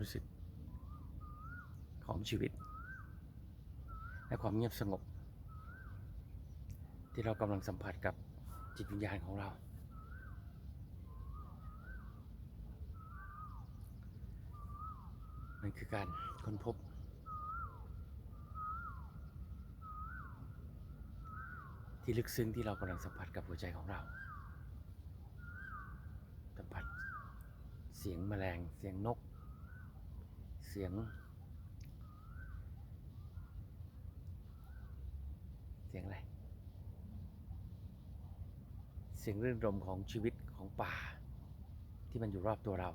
รู้สึกของชีวิต และความเงียบสงบ ที่เรากำลังสัมผัสกับจิตวิญญาณของเรา มันคือการค้นพบ ที่ลึกซึ้งที่เรากำลังสัมผัสกับหัวใจของเรา สัมผัสเสียงแมลง เสียงนกเสียง เสียงอะไร เสียงรื่นรมของชีวิตของป่า ที่มันอยู่รอบตัวเรา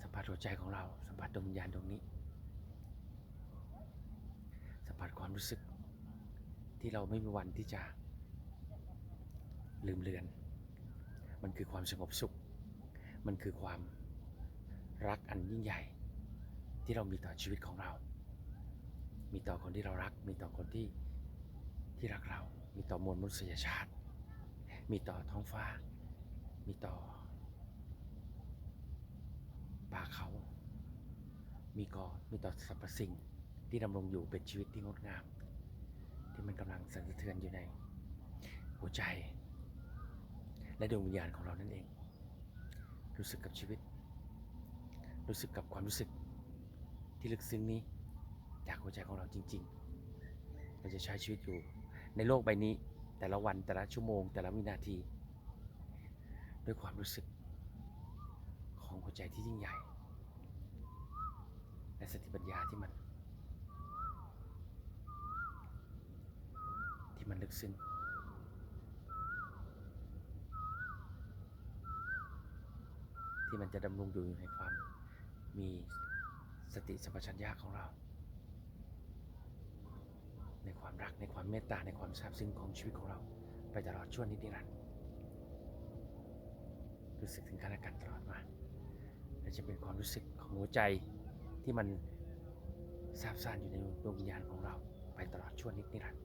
สัมผัสหัวใจของเรา สัมผัสดวงวิญญาณดวงนี้ สัมผัสความรู้สึกที่เราไม่มีวันที่จะลืมเลือน มันคือความสงบสุข มันคือความ รักอันยิ่งใหญ่ ที่เรามีต่อชีวิตของเรา มีต่อคนที่เรารัก มีต่อคนที่ที่รักเรา มีต่อมวลมนุษยชาติ มีต่อท้องฟ้า มีต่อป่าเขา มีก่อมีต่อสรรพสิ่งที่ดำรงอยู่เป็นชีวิตที่งดงาม ที่มันกำลังสั่นสะเทือนอยู่ในหัวใจ และดวงวิญญาณของเรานั่นเอง รู้สึกกับชีวิต รู้สึกกับความรู้สึกที่ลึกซึ้งนี้ จากหัวใจของเราจริง ๆ เราจะใช้ชีวิตอยู่ในโลกใบนี้ แต่ละวันแต่ละชั่วโมง แต่ละวินาที ด้วยความรู้สึกของหัวใจที่ยิ่งใหญ่ และสติปัญญาที่มัน ที่มันลึกซึ้งที่มันจะดำรงอยู่ในความ มีสติสัมปชัญญะของเรา ในความรักในความเมตตาในความซาบซึ้งของชีวิตของเรา ไปตลอดช่วงนิดนิรันดร์รู้สึกถึงกันและกันตลอดมาและจะเป็นความรู้สึกของหัวใจที่มันซาบซ่านอยู่ในดวงวิญญาณของเรา ไปตลอดช่วงนิดนิรันดร์